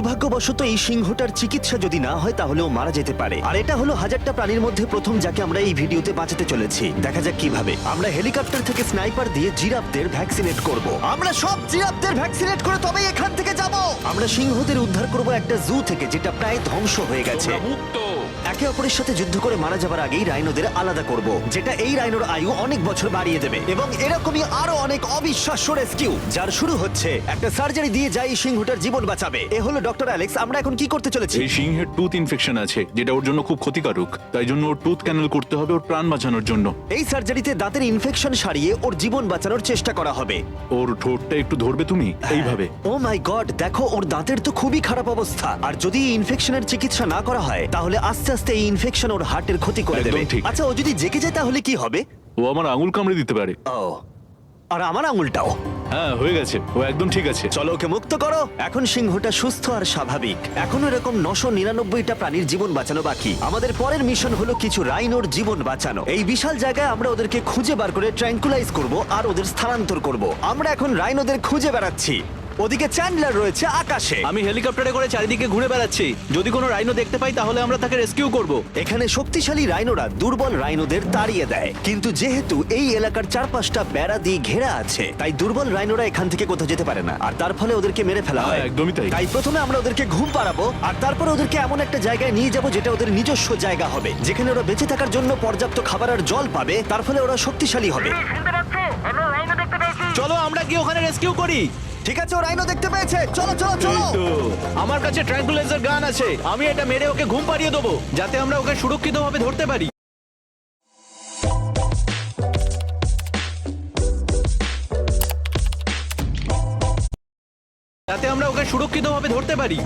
দুর্ভাগ্যবশত এই সিংহটার চিকিৎসা যদি না হয়, তাহলেও মারা যেতে পারে। আর এটা হলো হাজারটা প্রাণীর মধ্যে প্রথম যাকে আমরা এই ভিডিওতে বাঁচাতে চলেছি। দেখা যাক কীভাবে। আমরা হেলিকপ্টার থেকে স্নাইপার দিয়ে জিরাফদের ভ্যাকসিনেট করব। আমরা সব জিরাফদের ভ্যাকসিনেট করে তবেই এখান থেকে যাব! আমরা সিংহদের উদ্ধার করব একটা জু থেকে, যেটা প্রায় ধ্বংস হয়ে গেছে। মুক্ত! একে অপরের সাথে যুদ্ধ করে মারা যাবার আগেই রাইনোদের আলাদা করব যেটা এই রাইনোর আয়ু অনেক বছর বাড়িয়ে দেবে। এবং এরকমই আরও অনেক অবিশ্বাস্য রেস্কিউ যার শুরু হচ্ছে একটা সার্জারি দিয়ে যাই সিংহটার জীবন বাঁচাবে। এ হলো ডক্টর অ্যালেক্স আমরা এখন কি করতে চলেছি? এই সিংহের টুথ ইনফেকশন আছে যেটা ওর জন্য খুব ক্ষতিকারক। তাই জন্য ওর টুথ ক্যানেল করতে হবে ওর প্রাণ বাঁচানোর জন্য। এই সার্জারিতে দাঁতের ইনফেকশন সারিয়ে ওর জীবন বাঁচানোর চেষ্টা করা হবে। ওর ঠোঁটটা একটু ধরবে তুমি? এইভাবে? ও মাই গড দেখো ওর দাঁতের তো খুবই খারাপ অবস্থা। আর যদি ইনফেকশনের চিকিৎসা না করা হয় তাহলে আস্তে আস্তে এই ইনফেকশন ওর হার্টের ক্ষতি করে একদম দেবে। ঠিক। আচ্ছা ও যদি জেগে যায় তাহলে কি হবে? ও আমার আঙুল কামড়ে দিতে পারে। ও আর আমার আঙুলটাও। হ্যাঁ হয়ে গেছে। ও একদম ঠিক আছে। চলো ওকে মুক্ত করো। এখন সিংহটা সুস্থ আর স্বাভাবিক। এখন এরকম নশো নিরানব্বইটা প্রাণীর জীবন বাঁচানো বাকি। আমাদের পরের মিশন হলো কিছু রাইনোর জীবন বাঁচানো। এই বিশাল জায়গায় আমরা ওদেরকে খুঁজে বার করে ট্র্যাঙ্কুলাইজ করব আর ওদের স্থানান্তর করব। আমরা এখন রাইনোদের খুঁজে বেড়াচ্ছি। ওদিকে চ্যান্ডলার রয়েছে আকাশে। আমি হেলিকপ্টারে করে চারিদিকে ঘুরে বেড়াচ্ছি। যদি কোনো রাইনো দেখতে পাই তাহলে আমরা তাকে রেস্কিউ করব। এখানে শক্তিশালী রাইনোরা দুর্বল রাইনোদের তাড়িয়ে দেয়। কিন্তু যেহেতু এই এলাকার চারপাশটা বেড়া দিয়ে ঘেরা আছে তাই দুর্বল রাইনোরা এখান থেকে কোথাও যেতে পারে না। আর তার ফলে ওদেরকে মেরে ফেলা হয়। হ্যাঁ, একদমই তাই। তাই প্রথমে আমরা ওদেরকে ঘুম পাড়াবো আর তারপর ওদেরকে এমন একটা জায়গায় নিয়ে যাব যেটা ওদের নিজস্ব জায়গা হবে। যেখানে ওরা বেঁচে থাকার জন্য পর্যাপ্ত খাবার আর জল পাবে তার ফলে ওরা শক্তিশালী হবে। চলো আমরা কি ওখানে রেস্কিউ করি। ঠিক আছে ও রাইনো দেখতে পেয়েছে। চলো চলো চলো। আমার কাছে ট্র্যাঙ্কুলাইজার গান আছে। আমি এটা মেরে ওকে ঘুম পাড়িয়ে দেবো যাতে আমরা ওকে সুরক্ষিতভাবে ধরতে পারি। যাতে আমরা ওকে সুরক্ষিতভাবে ধরতে পারি।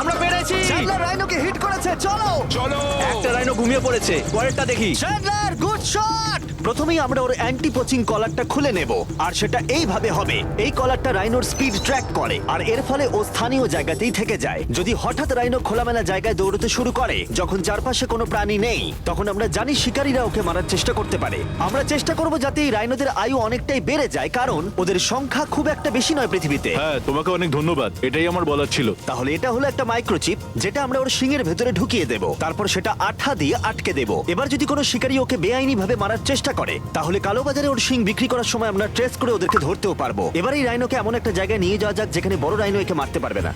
আমরা পেরেছি! চ্যান্ডলার রাইনোকে হিট করেছে চলো। চলো। একটা রাইনো ঘুমিয়ে পড়েছে পরেরটা দেখি। Chandler good shot! প্রথমেই আমরা ওর অ্যান্টি পোচিং কলারটা খুলে নেব আর সেটা এইভাবে হবে। এই কলারটা রাইনোর স্পিড ট্র্যাক করে আর এর ফলে ও স্থানীয় জায়গাতেই থেকে যায়। যদি হঠাৎ রাইনো খোলামেলা জায়গায় দৌড়তে শুরু করে যখন চারপাশে কোনো প্রাণী নেই তখন আমরা জানি শিকারীরা ওকে মারার চেষ্টা করতে পারে। আমরা চেষ্টা করব যাতে এই রাইনোদের আয়ু অনেকটাই বেড়ে যায় কারণ ওদের সংখ্যা খুব একটা বেশি নয় পৃথিবীতে। হ্যাঁ তোমাকে অনেক ধন্যবাদ। এটাই আমার বলার ছিল। তাহলে এটা হলো একটা মাইক্রোচিপ যেটা আমরা ওর শিঙের ভেতরে ঢুকিয়ে দেব। তারপর সেটা আঠা দিয়ে আটকে দেব। এবার যদি কোনো শিকারী ওকে বেআইনি ভাবে মারার চেষ্টা করে। তাহলে কালোবাজারে ওর শিং বিক্রি করার সময় আমরা ট্রেস করে ওদেরকে ধরতেও পারব। এবার এই রাইনোকে এমন একটা জায়গায় নিয়ে যাওয়া যাক, যেখানে বড় রাইনো একে মারতে পারবে না।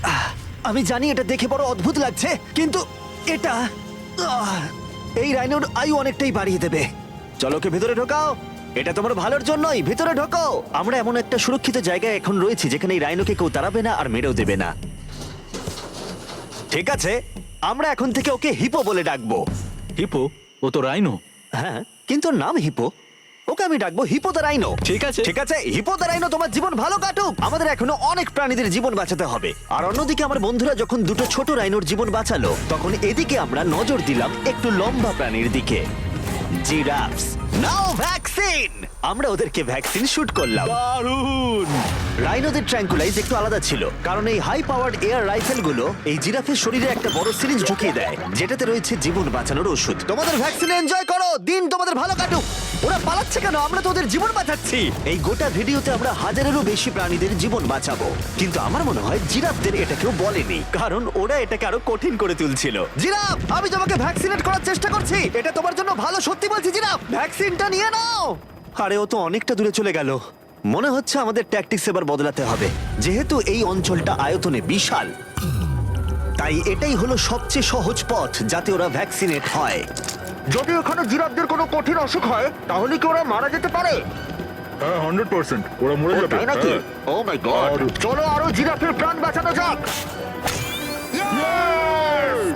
আমি জানি এটা দেখে বড় অদ্ভুত লাগছে, কিন্তু এটা এই রাইনোর আয়ু অনেকটাই বাড়িয়ে দেবে। চলো ওকে ভেতরে ঢোকাও। এটা তোমার ভালোর জন্যই, ভেতরে ঢোকো আমরা এমন একটা সুরক্ষিত জায়গায় এখন রয়েছি, যেখানে এই রাইনোকে কেউ তাড়াবে না আর মেরেও দেবে না। ঠিক আছে, আমরা এখন থেকে ওকে হিপো বলে ডাকবো। হিপো? ও তো রাইনো? হ্যাঁ কিন্তু ওর নাম হিপো। ওকে আমি ডাকবো হিপো দা রাইনো ঠিক আছে। ঠিক আছে? হিপো দা রাইনো তোমার জীবন ভালো কাটুক। আমাদের এখনও অনেক প্রাণীদের জীবন বাঁচাতে হবে। আর অন্যদিকে আমার বন্ধুরা যখন দুটো ছোট রাইনোর জীবন বাঁচালো তখন এদিকে আমরা নজর দিলাম একটু লম্বা প্রাণীর দিকে। জিরাফস। নাও ভ্যাকসিন আমরা ওদেরকে ভ্যাকসিন শুট করলাম। দারুণ! রাইনোদের ট্র্যাঙ্কুলাইজ একটু আলাদা ছিল কারণ এই হাই পাওয়ার্ড এয়ার রাইফেলগুলো এই জিরাফের শরীরে একটা বড় সিরিঞ্জ ঢুকিয়ে দেয় যেটাতে রয়েছে জীবন বাঁচানোর ওষুধ। তোমাদের ভ্যাকসিন এনজয় করো! দিন তোমাদের ভালো কাটুক! ওরা পালাচ্ছে কেন? আমরা তো ওদের জীবন বাঁচাচ্ছি! এই গোটা ভিডিওতে আমরা হাজারেরও বেশি প্রাণীদের জীবন বাঁচাবো। কিন্তু আমার মনে হয় জিরাফদের এটা কেউ বলেনি কারণ ওরা এটাকে আরও কঠিন করে তুলছিল। জিরাফ আমি তোমাকে ভ্যাকসিনেট করার চেষ্টা করছি! এটা তোমার জন্য ভালো সত্যি বলছি জিরাফ! ভ্যাকসিনটা নিয়ে নাও! আরে ও তো অনেকটা দূরে চলে গেল। মনে হচ্ছে আমাদের ট্যাকটিক্স এবার বদলাতে হবে। যেহেতু এই অঞ্চলটা আয়তনে বিশাল। তাই এটাই হলো সবচেয়ে সহজ পথ যাতে ওরা ভ্যাকসিনেট হয়। যদি ওখানে জিরাফদের কোনো কঠিন অসুখ হয় তাহলে কি ওরা মারা যেতে পারে? হ্যাঁ হান্ড্রেড পার্সেন্ট ওরা মরে যাবে। তাই নাকি? হ্যাঁ। ও মাই গড আর- চলো আরও জিরাফের প্রাণ বাঁচানো যাক।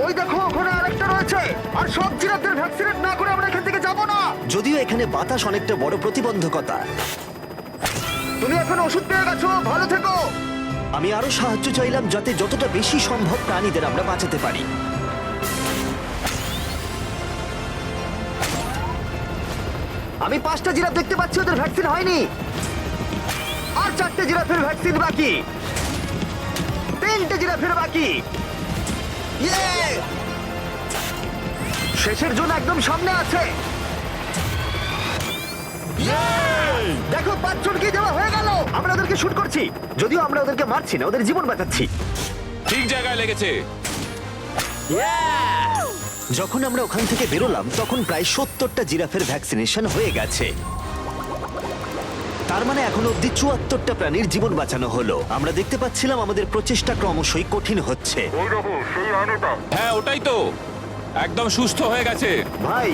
ওই দেখো ওখানে যদিও এখানে বাতাস অনেকটা বড় প্রতিবন্ধকতা। তুমি এখন ওষুধ পেয়ে গেছো ভালো থেকো। আমি আরও সাহায্য চাইলাম যাতে যতটা বেশি সম্ভব প্রাণীদের আমরা বাঁচাতে পারি। আমি পাঁচটা জিরাফ দেখতে পাচ্ছি ওদের ভ্যাকসিন হয়নি। আর চারটে জিরাফের ভ্যাকসিন বাকি। তিনটে জিরাফের বাকি। ইয়ে! শেষের জন্য একদম সামনে আছে। দেখো পাঁচজনকে দেওয়া হয়ে গেল। আমরা ওদেরকে শুট করছি। যদিও আমরা ওদেরকে মারছি না ওদের জীবন বাঁচাচ্ছি। ঠিক জায়গায় লেগেছে। যখন আমরা ওখান থেকে বেরোলাম তখন প্রায় সত্তরটা জিরাফের ভ্যাকসিনেশন হয়ে গেছে। তার মানে এখন অব্দি চুয়াত্তরটা প্রাণীর জীবন বাঁচানো হলো। আমরা দেখতে পাচ্ছিলাম আমাদের প্রচেষ্টা ক্রমশই কঠিন হচ্ছে। হ্যাঁ ওটাই তো। একদম সুস্থ হয়ে গেছে। ভাই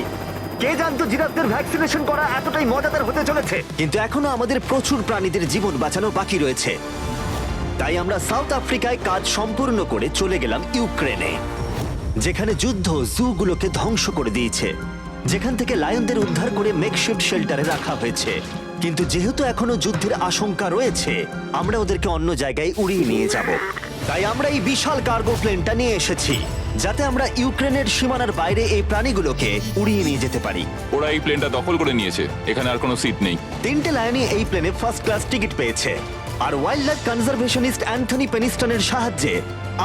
কে জানতো জিরাফদের ভ্যাকসিনেশন করা এতটাই মজাদার হতে চলেছে? কিন্তু এখনও আমাদের প্রচুর প্রাণীদের জীবন বাঁচানো বাকি রয়েছে। তাই আমরা সাউথ আফ্রিকায় কাজ সম্পূর্ণ করে চলে গেলাম ইউক্রেনে, যেখানে যুদ্ধ জুগুলোকে ধ্বংস করে দিয়েছে। যেখান থেকে লায়নদের উদ্ধার করে মেকশিফট শেল্টারে রাখা হয়েছে। কিন্তু যেহেতু এখনও যুদ্ধের আশঙ্কা রয়েছে, আমরা ওদেরকে অন্য জায়গায় উড়িয়ে নিয়ে যাব। তাই আমরা এই বিশাল কার্গো প্লেনটা নিয়ে এসেছি। যাতে আমরা ইউক্রেনের সীমানার বাইরে এই প্রাণীগুলোকে উড়িয়ে নিয়ে যেতে পারি। ওরা এই প্লেনটা দখল করে নিয়েছে। এখানে আর কোনো সিট নেই। তিনটে লায়নই এই প্লেনে ফার্স্ট ক্লাস টিকিট পেয়েছে। আর ওয়াইল্ড লাইফ কনজারভেশনিস্ট অ্যান্থনি পেনিস্টনের সাহায্যে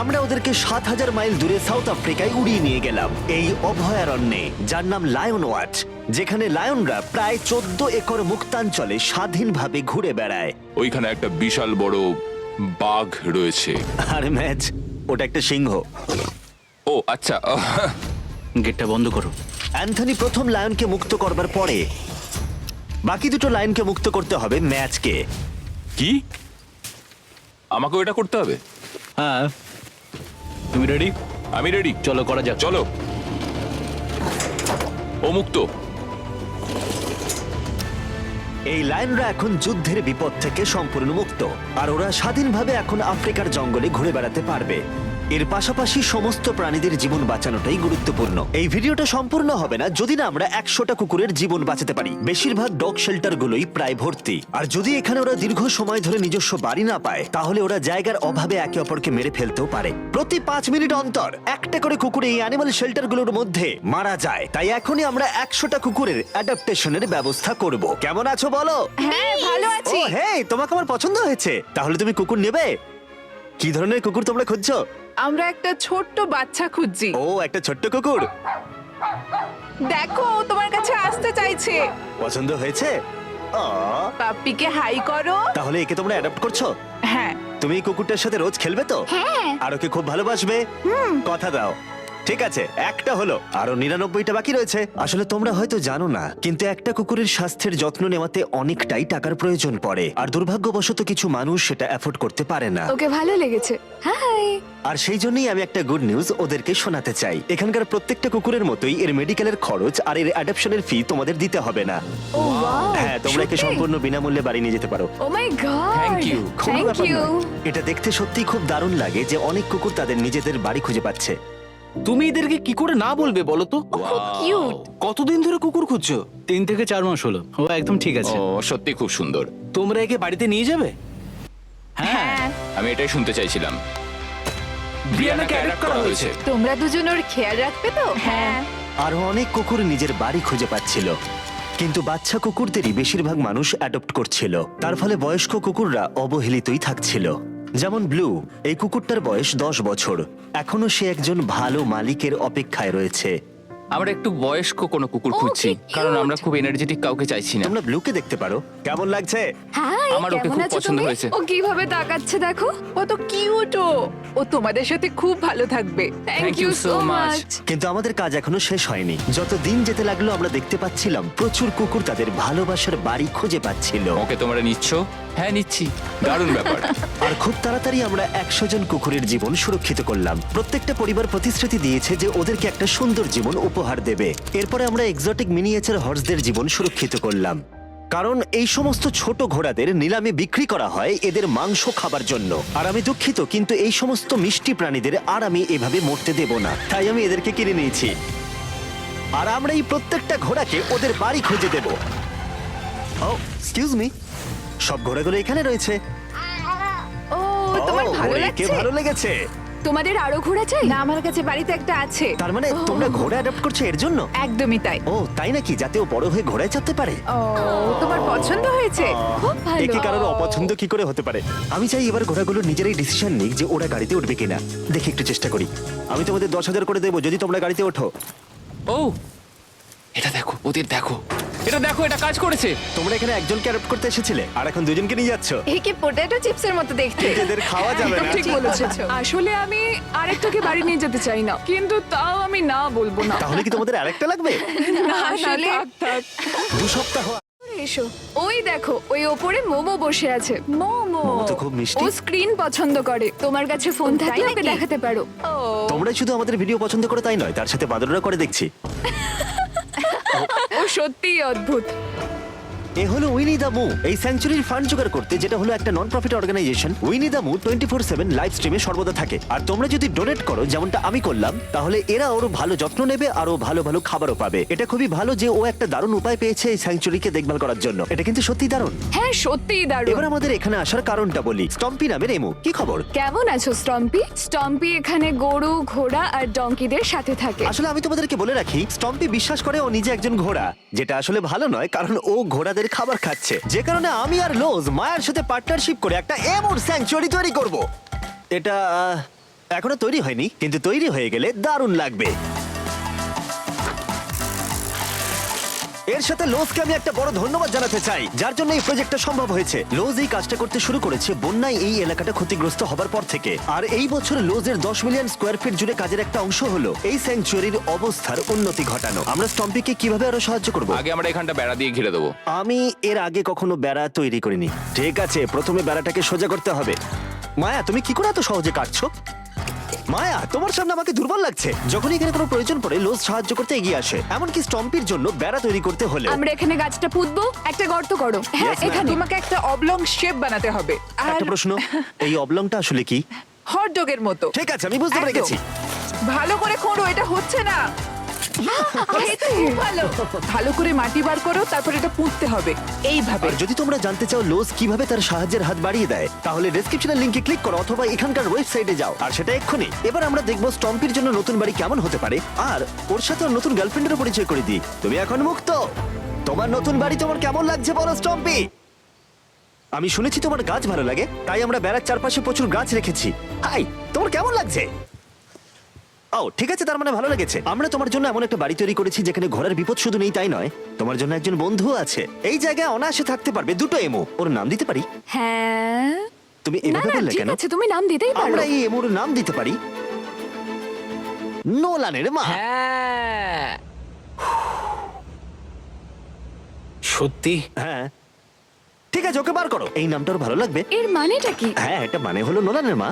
আমরা ওদেরকে সাত হাজার মাইল দূরে সাউথ আফ্রিকায় উড়িয়ে নিয়ে গেলাম এই অভয়ারণ্যে যার নাম লায়ন ওয়াচ যেখানে লায়নরা প্রায় চোদ্দ একর মুক্তাঞ্চলে স্বাধীনভাবে ঘুরে বেড়ায়। ওইখানে একটা বিশাল বড় বাঘ রয়েছে। আর ম্যাচ ওটা একটা সিংহ। ও আচ্ছা গেটটা বন্ধ করো। অ্যান্থনি প্রথম লায়নকে মুক্ত করবার পরে বাকি দুটো লায়নকে মুক্ত করতে হবে ম্যাচকে। কি? আমাকে এটা করতে হবে? হ্যাঁ। তুমি রেডি আমি রেডি চলো করা যাক। চলো। ও মুক্ত। এই লায়নরা এখন যুদ্ধের বিপদ থেকে সম্পূর্ণ মুক্ত আর ওরা স্বাধীনভাবে এখন আফ্রিকার জঙ্গলে ঘুরে বেড়াতে পারবে। এর পাশাপাশি সমস্ত প্রাণীদের জীবন বাঁচানোটাই গুরুত্বপূর্ণ। এই ভিডিওটা সম্পূর্ণ হবে না যদি না আমরা একশোটা কুকুরের জীবন বাঁচাতে পারি। বেশিরভাগ ডগ শেল্টার গুলোই প্রায় ভর্তি। আর যদি এখানে ওরা দীর্ঘ সময় ধরে নিজস্ব বাড়ি না পায় তাহলে ওরা জায়গার অভাবে একে অপরকে মেরে ফেলতেও পারে। প্রতি পাঁচ মিনিট অন্তর একটা করে কুকুর এই অ্যানিমাল শেল্টারগুলোর মধ্যে মারা যায়। তাই এখনই আমরা একশোটা কুকুরের অ্যাডাপ্টেশনের ব্যবস্থা করব। কেমন আছো বলো? হ্যাঁ ভালো আছি। হে তোমাকে আমার পছন্দ হয়েছে। তাহলে তুমি কুকুর নেবে? কি ধরনের কুকুর তোমরা খুঁজছো? আমরা একটা ছোট্ট বাচ্চা খুঁজছি। ও একটা ছোট্ট কুকুর? দেখো ও তোমার কাছে আসতে চাইছে। পছন্দ হয়েছে? আহ, পাপ্পিকে হাই করো। তাহলে একে তোমরা অ্যাডাপ্ট করছ? হ্যাঁ। তুমি এই কুকুরটার সাথে রোজ খেলবে তো? হ্যাঁ। আর ওকে খুব ভালোবাসবে? কথা দাও। ঠিক আছে একটা হলো। আরও নিরানব্বইটা বাকি রয়েছে। আসলে তোমরা হয়তো জানো না কিন্তু একটা কুকুরের স্বাস্থ্যের যত্ন নেওয়াতে অনেকটাই টাকার প্রয়োজন পড়ে। আর দুর্ভাগ্যবশত কিছু মানুষ সেটা অ্যাফোর্ড করতে পারে না। ওকে ভালো লেগেছে। হাই আর সেই জন্যই আমি একটা গুড নিউজ ওদেরকে শোনাতে চাই। এখানকার প্রত্যেকটা কুকুরের মতোই এর মেডিকেলের খরচ আর এর অ্যাডাপশনের ফি তোমাদের দিতে হবে না। ও ওয়াও হ্যাঁ তোমরা একে সম্পূর্ণ বিনামূল্যে বাড়ি নিয়ে যেতে পারো। Oh my god Thank you. কোনো থ্যাংক ব্যাপার ইউ নয়। এটা দেখতে সত্যিই খুব দারুণ লাগে যে অনেক কুকুর তাদের নিজেদের বাড়ি খুঁজে পাচ্ছে। তুমি এদেরকে কি করে না বলবে বলো তো? কিউট। কতদিন ধরে কুকুর খুঁজছো? তিন থেকে চার মাস হলো। ও একদম ঠিক আছে। ও সত্যি খুব সুন্দর। তোমরা একে বাড়িতে নিয়ে যাবে? হ্যাঁ। আমি এটাই শুনতে চাইছিলাম। ব্রিয়ানাকে adopt করা হয়েছে। তোমরা দুজন ওর খেয়াল রাখবে তো? হ্যাঁ। আরও অনেক কুকুর নিজের বাড়ি খুঁজে পাচ্ছিল। কিন্তু বাচ্চা কুকুরদেরই বেশিরভাগ মানুষ অ্যাডপ্ট করছিল। তার ফলে বয়স্ক কুকুররা অবহেলিতই থাকছিল। যেমন ব্লু এই কুকুরটার বয়স দশ বছর। এখনও সে একজন ভালো মালিকের অপেক্ষায় রয়েছে। আমরা একটু বয়স্ক কোনো কুকুর খুঁজছি কারণ আমরা খুব এনার্জেটিক কাউকে চাইছি না। তোমরা ব্লুকে দেখতে পারো। কেমন লাগছে? হাই আমার ওকে কেমন খুব আছো পছন্দ তুমি? হয়েছে। ও কীভাবে তাকাচ্ছে দেখো? কত কিউট ও। ও তোমাদের সাথে খুব ভালো থাকবে। থ্যাংক ইউ সো মাচ কিন্তু আমাদের কাজ এখনও শেষ হয়নি। যত দিন যেতে লাগল আমরা দেখতে পাচ্ছিলাম প্রচুর কুকুর তাদের ভালোবাসার বাড়ি খুঁজে পাচ্ছিল। ওকে তোমরা নিচ্ছ? হ্যাঁ নিচ্ছি। দারুণ ব্যাপার। আর খুব তাড়াতাড়ি আমরা একশো জন কুকুরের জীবন সুরক্ষিত করলাম। প্রত্যেকটা পরিবার প্রতিশ্রুতি দিয়েছে যে ওদেরকে একটা সুন্দর জীবন উপহার দেবে। এরপরে আমরা এক্সোটিক মিনিয়েচার হর্সদের জীবন সুরক্ষিত করলাম। কারণ এই সমস্ত ছোট ঘোড়াদের নিলামে বিক্রি করা হয় এদের মাংস খাবার জন্য। আর আমি দুঃখিত কিন্তু এই সমস্ত মিষ্টি প্রাণীদের আর আমি এভাবে মরতে দেব না। তাই আমি এদেরকে কিনে নিয়েছি। আর আমরা এই প্রত্যেকটা ঘোড়াকে ওদের বাড়ি খুঁজে দেব। ও এক্সকিউজ মি সব ঘোড়াগুলো এখানে রয়েছে। ও তোমার ভালো লাগছে? ভালো লেগেছে। তোমাদের আরও ঘোড়া চাই? না আমার কাছে বাড়িতে একটা আছে। তার মানে তোমরা ঘোড়া অ্যাডাপ্ট করছ এর জন্য? একদমই তাই। ও তাই নাকি? যাতে ও বড় হয়ে ঘোড়ায় চাপতে পারে। ও তোমার পছন্দ হয়েছে? খুব ভালো। একে কারোর অপছন্দ কি করে হতে পারে? আমি চাই এবার ঘোড়াগুলো নিজেরাই ডিসিশন নিক যে ওরা গাড়িতে উঠবে কিনা। দেখি একটু চেষ্টা করি। আমি তোমাদের দশ হাজার করে দেবো যদি তোমরা গাড়িতে ওঠো। ও এটা দেখো ওদের দেখো। এটা দেখো এটা কাজ করেছে। তোমরা এখানে একজনকে অ্যাডপ্ট করতে এসেছিলে আর এখন দুজনকে নিয়ে যাচ্ছ। একে পটেটো চিপসের মতো দেখতে? এদের খাওয়া যাবে না। ঠিক বলেছ। আসলে আমি আরেকটাকে বাড়ি নিয়ে যেতে চাই না কিন্তু তাও আমি না বলব না। তাহলে কি তোমাদের আরেকটা লাগবে? না আসলে- থাক থাক। দু সপ্তাহ এসো। ওই দেখো ওই ওপরে মোমো বসে আছে। মোমো? তো খুব মিষ্টি। ও স্ক্রিন পছন্দ করে। তোমার কাছে ফোন থাকলে ওকে দেখাতে পারো। তোমরা শুধু আমাদের ভিডিও পছন্দ করে তাই নয় তার সাথে বাদররা করে দেখছি। সত্যিই অদ্ভুত। এ হলো উইনি দা মু এই স্যাংচুরির ফান্ড জোগাড় করতে যেটা হলো একটা non profit organization Winnie the Moo twenty four seven live স্ট্রিমে সর্বদা থাকে। আর তোমরা যদি ডোনেট করো যেমনটা আমি করলাম তাহলে এরা ওর ভালো যত্ন নেবে আর ও ভালো ভালো খাবারও পাবে। এটা খুবই ভালো যে ও একটা দারুণ উপায় পেয়েছে এই স্যাংচুরিকে দেখভাল করার জন্য। এটা কিন্তু সত্যি দারুণ। হ্যাঁ সত্যিই দারুণ। এবার আমাদের এখানে আসার কারণটা বলি। স্টম্পি নামের এমু কি খবর? কেমন আছো স্টম্পি স্টম্পি এখানে গরু ঘোড়া আর ডঙ্কিদের সাথে থাকে। আসলে আমি তোমাদেরকে বলে রাখি স্টম্পি বিশ্বাস করে ও নিজে একজন ঘোড়া। যেটা আসলে ভালো নয় কারণ ও ঘোড়াদের খাবার খাচ্ছে। যে কারণে আমি আর লোজ মায়ের সাথে পার্টনারশিপ করে একটা এমন স্যাংচুয়ারি তৈরি করব। এটা এখনও তৈরি হয়নি, কিন্তু তৈরি হয়ে গেলে দারুণ লাগবে। এর সাথে লোজকে আমি একটা বড় ধন্যবাদ জানাতে চাই যার জন্য এই প্রজেক্টটা সম্ভব হয়েছে। লোজ এই কাজটা করতে শুরু করেছে বন্যায় এই এলাকাটা ক্ষতিগ্রস্ত হবার পর থেকে। আর এই বছর লোজের দশ মিলিয়ন স্কোয়ার ফিট জুড়ে কাজের একটা অংশ হলো এই স্যাংচুয়ারির অবস্থার উন্নতি ঘটানো। আমরা স্টম্পিকে কীভাবে আরও সাহায্য করব? আগে আমরা এখানটা বেড়া দিয়ে ঘিরে দেবো। আমি এর আগে কখনো বেড়া তৈরি করিনি। ঠিক আছে প্রথমে বেড়াটাকে সোজা করতে হবে। মায়া তুমি কি করে এত সহজে কাটছো? মায়া তোমার সামনে আমাকে দুর্বল লাগছে। যখন এখানে কোনো প্রয়োজন পড়ে লোজ সাহায্য করতে এগিয়ে আসে। এমনকি স্টম্পির জন্য বেড়া তৈরি করতে হলে আমরা এখানে গাছটা পুঁতবো একটা গর্ত করো। হ্যাঁ ma'am. এখানে তোমাকে একটা অবলং শেপ বানাতে হবে। আর একটা প্রশ্ন এই অবলংটা আসলে কি? হট ডগের মতো। ঠিক আছে আমি বুঝতে পেরে একদম। গেছি ভালো করে খোঁড়ো এটা হচ্ছে না। ভালো। করে মাটি বার করো, তারপর এটা পুঁততে হবে। এইভাবে। আর যদি তোমরা জানতে চাও লোজ কীভাবে তার সাহায্যের হাত বাড়িয়ে দেয়, তাহলে ডেসক্রিপশনের লিংকে ক্লিক করো অথবা এখানকার ওয়েবসাইটে যাও। আর সেটা এক্ষুনি। এবার আমরা দেখব স্টম্পির জন্য নতুন বাড়ি কেমন হতে পারে। আর ওর সাথে নতুন গার্লফ্রেন্ডেরও পরিচয় করে দিই। তুমি এখন মুক্ত। তোমার নতুন বাড়ি তোমার কেমন লাগছে বলো স্টম্পি আমি শুনেছি তোমার গাছ ভালো লাগে, তাই আমরা বেড়ার চারপাশে প্রচুর গাছ রেখেছি। হাই তোমার কেমন লাগছে? ও ঠিক আছে তার মানে ভালো লেগেছে। আমরা তোমার জন্য এমন একটা বাড়ি তৈরি করেছি যেখানে ঘোড়ার বিপদ শুধু নেই তাই নয়। তোমার জন্য একজন বন্ধু আছে। এই জায়গায় অনায়াসে থাকতে পারবে দুটো এমো। ওর নাম দিতে পারি? হ্যাঁ। তুমি না এভাবে না বললে ঠিক কেন? আছে তুমি নাম দিতেই পারো। আমরা এই এমোর নাম দিতে পারি নোলানের মা। হ্যাঁ। সত্যি? হ্যাঁ। ঠিক আছে ওকে বার করো। এই নামটা ওর ভালো লাগবে। এর মানেটা কি? হ্যাঁ এটা মানে হলো নোলানের মা।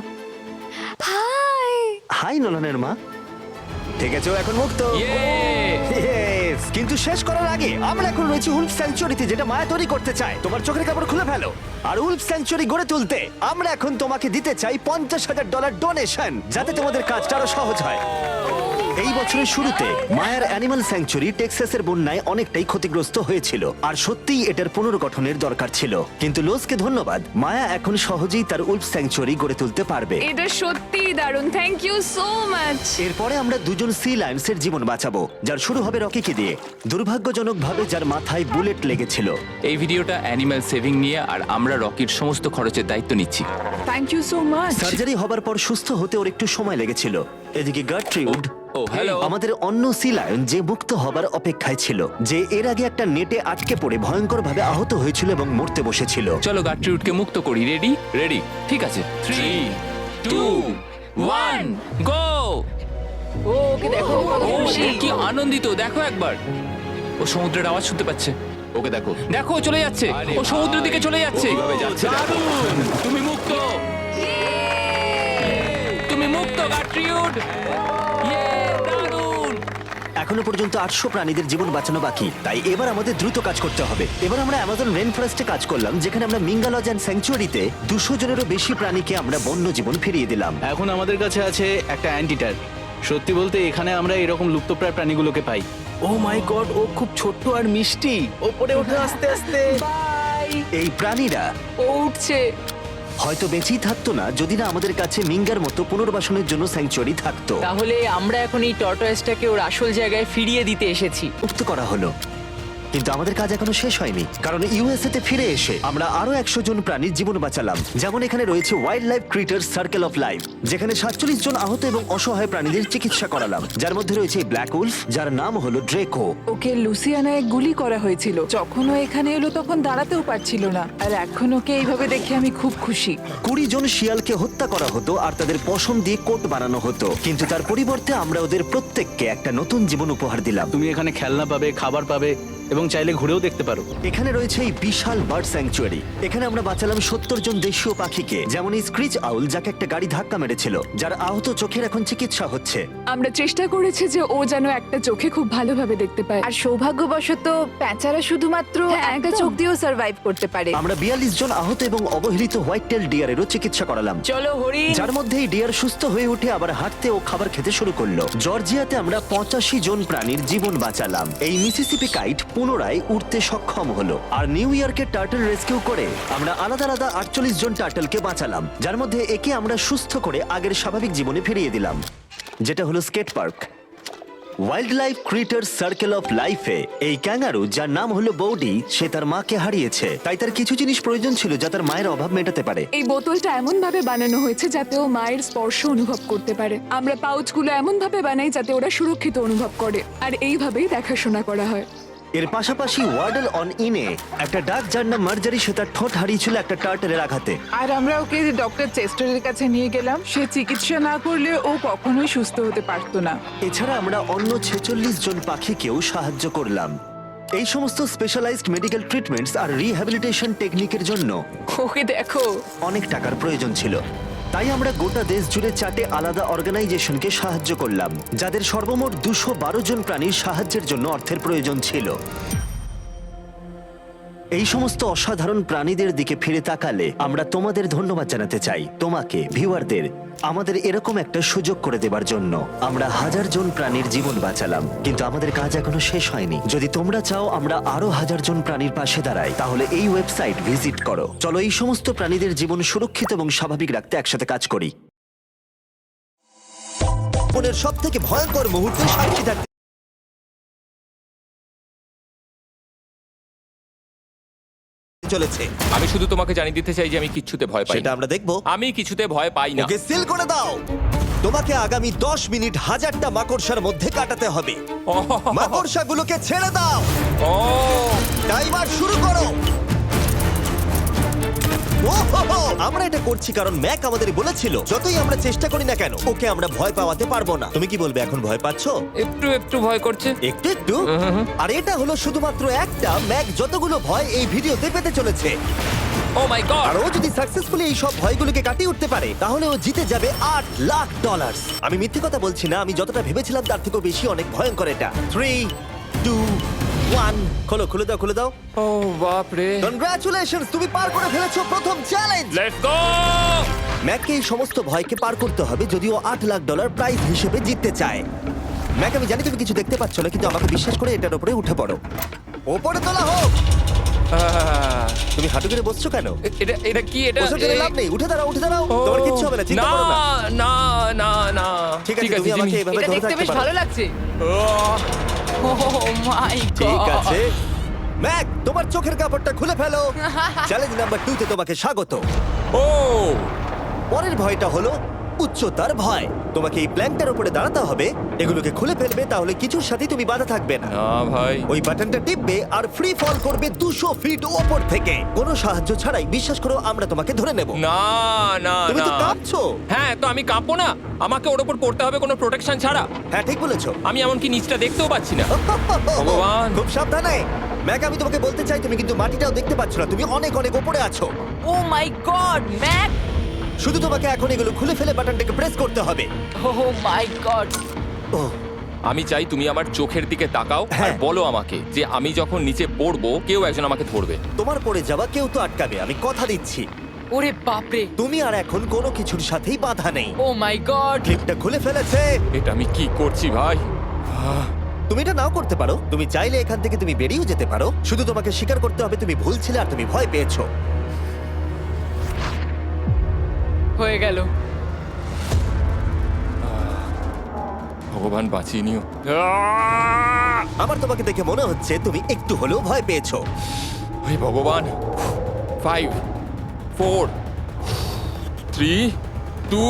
হাই হাই নোলানের মা। ঠিক আছে ও এখন মুক্ত। Yes! কিন্তু শেষ করার আগে আমরা এখন রয়েছি উলফ স্যাংচুয়ারিতে যেটা মায়া তৈরি করতে চায়। তোমার চোখের কাপড় খুলে ফেলো। আর উলফ স্যাংচুয়ারি গড়ে তুলতে আমরা এখন তোমাকে দিতে চাই পঞ্চাশ হাজার ডলার ডোনেশন যাতে তোমাদের কাজটা আরও সহজ হয়। এই বছরের শুরুতে মায়ার অ্যানিমাল স্যাংচুরি টেক্সাসের বন্যায় অনেকটাই ক্ষতিগ্রস্ত হয়েছিল। আর সত্যিই এটার পুনর্গঠনের দরকার ছিল। কিন্তু লোসকে ধন্যবাদ মায়া এখন সহজেই তার উলফ স্যাংচুরি গড়ে তুলতে পারবে। এটা সত্যিই দারুণ। থ্যাংক ইউ সো মাচ এরপরে আমরা দুজন সি লায়ন্সের জীবন বাঁচাবো যার শুরু হবে রকিকে দিয়ে। দুর্ভাগ্যজনকভাবে যার মাথায় বুলেট লেগেছিল। এই ভিডিওটা অ্যানিমাল সেভিং নিয়ে আর আমরা রকির সমস্ত খরচের দায়িত্ব নিচ্ছি। Thank you so much surgery হবার পর সুস্থ হতে ওর একটু সময় লেগেছিল। এদিকে গার্ট্রিউড ও হ্যালো আমাদের অন্য সি লায়ন যে মুক্ত হবার অপেক্ষায় ছিল যে এর আগে একটা নেটে আটকে পড়ে ভয়ঙ্করভাবে আহত হয়েছিল এবং মরতে বসেছিল। চলো গাট্রিউডকে মুক্ত করি রেডি? রেডি ঠিক আছে। Three two one go oh okay দেখো ও কত খুশি কি আনন্দিত দেখো একবার। ও সমুদ্রের আওয়াজ শুনতে পাচ্ছে। ওকে দেখো। দেখো ও চলে যাচ্ছে। ও সমুদ্রের দিকে চলে যাচ্ছে। দারুণ! তুমি মুক্ত। তুমি মুক্ত গাট্রিউড! এখনও পর্যন্ত আটশো প্রাণীদের জীবন বাঁচানো বাকি। তাই এবার আমাদের দ্রুত কাজ করতে হবে। এবার আমরা অ্যামাজন রেন ফরেস্টে কাজ করলাম যেখানে আমরা মিঙ্গালজ অ্যান্ড স্যাংচুয়ারিতে দুশো জনেরও বেশি প্রাণীকে আমরা বন্য জীবন ফিরিয়ে দিলাম। এখন আমাদের কাছে আছে একটা অ্যান্টিটার সত্যি বলতে এখানে আমরা এরকম লুপ্তপ্রায় প্রাণীগুলোকে পাই। ও মাই গড ও খুব ছোট্ট আর মিষ্টি। ওপরে ওঠে আস্তে আস্তে। এই প্রাণীরা ও উঠছে। হয়তো বেঁচেই থাকতো না যদি না আমাদের কাছে মিঙ্গার মতো পুনর্বাসনের জন্য স্যাংচুয়ারি থাকতো। তাহলে আমরা এখন এই টর্টয়েসটাকে ওর আসল জায়গায় ফিরিয়ে দিতে এসেছি। মুক্ত করা হলো। কিন্তু আমাদের কাজ এখনও শেষ হয়নি। কারণ ইউএসএ তে ফিরে এসে আমরা আরও একশো জন প্রাণীর জীবন বাঁচালাম। যেমন এখানে রয়েছে wild life critter circle of life যেখানে সাতচল্লিশ জন আহত এবং অসহায় প্রাণীদের চিকিৎসা করালাম। যার মধ্যে রয়েছে ব্ল্যাক উলফ যার নাম হলো ড্রেকো ওকে লুসিয়ানায় গুলি করা হয়েছিল। যখন ও এখানে এলো তখন দাঁড়াতেও পারছিল না। আর এখন ওকে এইভাবে দেখে আমি খুব খুশি। কুড়ি জন শিয়ালকে হত্যা করা হতো আর তাদের পশম দিয়ে কোট বানানো হতো। কিন্তু তার পরিবর্তে আমরা ওদের প্রত্যেককে একটা নতুন জীবন উপহার দিলাম। তুমি এখানে খেলনা পাবে খাবার পাবে এবং চাইলে ঘুরেও দেখতে পারো। এখানে রয়েছে এই বিশাল বার্ড স্যাংচুয়ারি। এখানে আমরা বাঁচালাম সত্তর জন দেশীয় পাখিকে যেমন এই স্ক্রিচ আউল যাকে একটা গাড়ি ধাক্কা মেরেছিল যার আহত চোখের এখন চিকিৎসা হচ্ছে। আমরা চেষ্টা করেছি যে ও যেন একটা চোখে খুব ভালোভাবে দেখতে পায়। আর সৌভাগ্যবশত প্যাঁচারা শুধুমাত্র হ্যাঁ, একটা একদম। চোখ দিয়েও সার্ভাইভ করতে পারে। আমরা বিয়াল্লিশ জন আহত এবং অবহেলিত হোয়াইট টেল ডিয়ারেরও চিকিৎসা করালাম। চলো হরিণ যার মধ্যে এই ডিয়ার সুস্থ হয়ে উঠে আবার হাঁটতে ও খাবার খেতে শুরু করল। জর্জিয়াতে আমরা পঁচাশি জন প্রাণীর জীবন বাঁচালাম। এই মিসিসিপি কাইট পুনরায় উঠতে সক্ষম হলো। আর নিউ ইয়র্কের টার্টল রেস্কিউ করে আমরা আলাদা আলাদা আটচল্লিশ জন টার্টলকে বাঁচালাম, যার মধ্যে একে আমরা সুস্থ করে আগের স্বাভাবিক জীবনে ফিরিয়ে দিলাম, যেটা হলো skate park. Wild life critter circle of লাইফে এই ক্যাঙ্গারু, যার নাম হলো বৌডি, সে তার মাকে হারিয়েছে। তাই তার কিছু জিনিস প্রয়োজন ছিল যা তার মায়ের অভাব মেটাতে পারে। এই বোতলটা এমন ভাবে বানানো হয়েছে যাতে ও মায়ের স্পর্শ অনুভব করতে পারে। আমরা পাউচগুলো এমন ভাবে বানাই যাতে ওরা সুরক্ষিত অনুভব করে। আর এইভাবেই দেখাশোনা করা হয়। এর পাশাপাশি ওয়ার্ডেল অন ইনে একটা ডাক যার নাম মার্জারি সে তার ঠোঁট হারিয়েছিল একটা টার্টেলের আঘাতে। আর আমরা ওকে ডক্টর চেস্টারের কাছে নিয়ে গেলাম? সে চিকিৎসা না করলে ও কখনোই সুস্থ হতে পারতো না। এছাড়া আমরা অন্য ছেচল্লিশ জন পাখিকেও সাহায্য করলাম। এই সমস্ত স্পেশালাইজড মেডিকেল ট্রিটমেন্টস আর রিহ্যাবিলিটেশন টেকনিকের জন্য ওকে দেখো। অনেক টাকার প্রয়োজন ছিল। তাই আমরা গোটা দেশ জুড়ে চারটে আলাদা অর্গানাইজেশনকে সাহায্য করলাম, যাদের সর্বমোট দুশো জন প্রাণীর সাহায্যের জন্য অর্থের প্রয়োজন ছিল। এই সমস্ত অসাধারণ প্রাণীদের দিকে ফিরে তাকালে আমরা তোমাদের ধন্যবাদ জানাতে চাই। তোমাকে ভিউয়ারদের আমাদের এরকম একটা সুযোগ করে দেবার জন্য। আমরা হাজার জন প্রাণীর জীবন বাঁচালাম, কিন্তু আমাদের কাজ এখনও শেষ হয়নি। যদি তোমরা চাও আমরা আরও হাজার জন প্রাণীর পাশে দাঁড়াই, তাহলে এই ওয়েবসাইট ভিজিট করো। চলো এই সমস্ত প্রাণীদের জীবন সুরক্ষিত এবং স্বাভাবিক রাখতে একসাথে কাজ করি। সব থেকে ভয়ঙ্কর মুহূর্তে সাক্ষী থাকতে চলেছে। আমি শুধু তোমাকে জানিয়ে দিতে চাই যে আমি কিচ্ছুতে ভয় পাই সেটা না। আমরা দেখব। আমি কিছুতে ভয় পাই না। ওকে সিল করে দাও। তোমাকে আগামী 10 মিনিট হাজারটা মাকড়সার মধ্যে কাটাতে হবে। মাকড়সাগুলোকে ছেড়ে দাও। ও, টাইমার শুরু করো। ওহোহো! আমরা এটা করছি কারণ ম্যাক আমাদের বলেছিল যতই আমরা চেষ্টা করি না কেন ওকে আমরা ভয় পাওয়াতে পারব না। তুমি কি বলবে এখন ভয় পাচ্ছো? একটু একটু ভয় করছে। একটু একটু? আর এটা হলো শুধুমাত্র একটা ম্যাক যতগুলো ভয় এই ভিডিওতে পেতে চলেছে। ও মাই গড আর ও যদি সাকসেসফুলি এই সব ভয়গুলোকে কাটিয়ে উঠতে পারে তাহলে ও জিতে যাবে আট লাখ ডলার আমি মিথ্যে কথা বলছি না আমি যতটা ভেবেছিলাম তার থেকেও বেশি অনেক ভয়ঙ্কর এটা। থ্রি ওয়ান খোলো খুলে দাও খুলে দাও। ও বাপ রে কনগ্রাচুলেশন তুমি পার করে ফেলেছো প্রথম চ্যালেঞ্জ লেটস গো ম্যাককে এই সমস্ত ভয়কে পার করতে হবে যদিও আট লাখ ডলার প্রাইজ হিসেবে জিততে চায়। ম্যাক আমি জানি তুমি কিছু দেখতে পাচ্ছ না কিন্তু আমাকে বিশ্বাস করে এটার উপরে উঠে পড়ো। ওপরে তোলা হোক। তুমি হাঁটু করে বসছো কেন? এটা এটা কি এটা? বসে গেলে এ- লাভ নেই। উঠে দাঁড়াও উঠে দাঁড়াও। ও, তোমার কিচ্ছু হবে না চিন্তা করো না। না না না ঠিক আছে তুমি আমাকে জিমি। এভাবে এটা ধরে দেখতে থাকতে বেশ পারো। ভালো লাগছে। ও মাই ঠিক আছে। ম্যাক তোমার চোখের কাপড়টা খুলে ফেলো। চ্যালেঞ্জ নাম্বার টু তে তোমাকে স্বাগত। ও পরের ভয়টা হলো উচ্চতার ভয়। তোমাকে এই প্ল্যানটার উপরে দাঁড়াতে হবে। এগুলোকে খুলে ফেলবে তাহলে কিছুর সাথে তুমি বাধা থাকবে না। না ভাই। ওই বাটনটা টিপবে আর ফ্রি ফল করবে দুশো ফিট ওপর থেকে। কোনো সাহায্য ছাড়াই বিশ্বাস করো আমরা তোমাকে ধরে নেব। না না তুমি তো না। কাঁপছো। হ্যাঁ তো আমি কাঁপবো না। আমাকে ওর উপর পড়তে হবে কোনো প্রোটেকশন ছাড়া। হ্যাঁ ঠিক বলেছ। আমি এমনকি নিচটা দেখতেও পাচ্ছি না। ভগবান। খুব সাবধানে। ম্যাক আমি তোমাকে বলতে চাই তুমি কিন্তু মাটিটাও দেখতে পাচ্ছ না। তুমি অনেক অনেক উপরে আছো। Oh my god Mac! শুধু তোমাকে এখন এগুলো খুলে ফেলে বাটনটাকে প্রেস করতে হবে। ও মাই গড ও আমি চাই তুমি আমার চোখের দিকে তাকাও আর হ্যাঁ। বলো আমাকে যে আমি যখন নিচে পড়ব কেউ একজন আমাকে ধরবে। তোমার পড়ে যাওয়া কেউ তো আটকাবে আমি কথা দিচ্ছি। ওরে বাপরে! তুমি আর এখন কোনো কিছুর সাথেই বাধা নেই। ও মাই গড ক্লিপটা খুলে ফেলেছে। এটা আমি কি করছি ভাই? তুমি এটা নাও করতে পারো। তুমি চাইলে এখান থেকে তুমি বেরিয়েও যেতে পারো। শুধু তোমাকে স্বীকার করতে হবে তুমি ভুল ছিলে আর তুমি ভয় পেয়েছ। হয়ে গেল। ভগবান বাঁচিয়ে নিও। আমার তোমাকে দেখে মনে হচ্ছে তুমি একটু হলেও ভয় পেয়েছ। হে ভগবান ফাইভ ফোর থ্রি টু